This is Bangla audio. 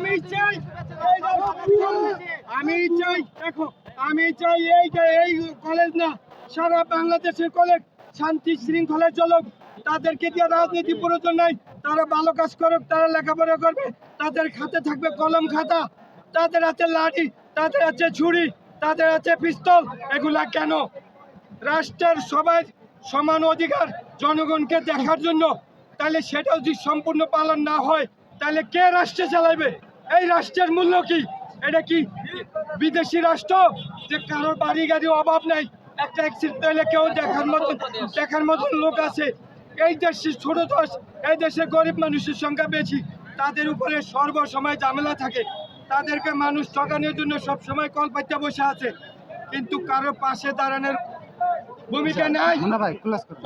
আমি চাই আমি চাই, দেখো, আমি চাই এই এই কলেজ না, সারা বাংলাদেশের কলেজ শান্তি শৃঙ্খলা চলুক, তাদেরকে দিয়ে রাজনীতি প্রয়োজন নাই, তারা ভালো কাজ করুক, তারা লেখাপড়া করবে, তাদের খাতে থাকবে কলম খাতা, তাদের আছে লাঠি, তাদের আছে ছুরি, তাদের আছে পিস্তল, এগুলা কেন? রাষ্ট্রের সবাই সমান অধিকার জনগণকে দেখার জন্য, তাহলে সেটাও যদি সম্পূর্ণ পালন না হয়, তাহলে কে রাষ্ট্রে চালাবে এই রাষ্ট্রের মূল্য কি? এটা কি বিদেশি রাষ্ট্র যে কারোর বাড়ি গাড়ি অভাব নাই? একটা অ্যাক্সিডেন্ট হলে কেউ দেখার মতন দেখার মতন লোক আছে। এই দেশের ছোট দশ এই দেশে গরিব মানুষের সংখ্যা বেশি। তাদের উপরে সর্বসময় ঝামেলা থাকে। তাদেরকে মানুষ ঠকানোর জন্য সবসময় কলপাইতে বসে আছে। কিন্তু কারও পাশে দাঁড়ানোর ভূমিকা নাই। ভাই ক্লাস করুন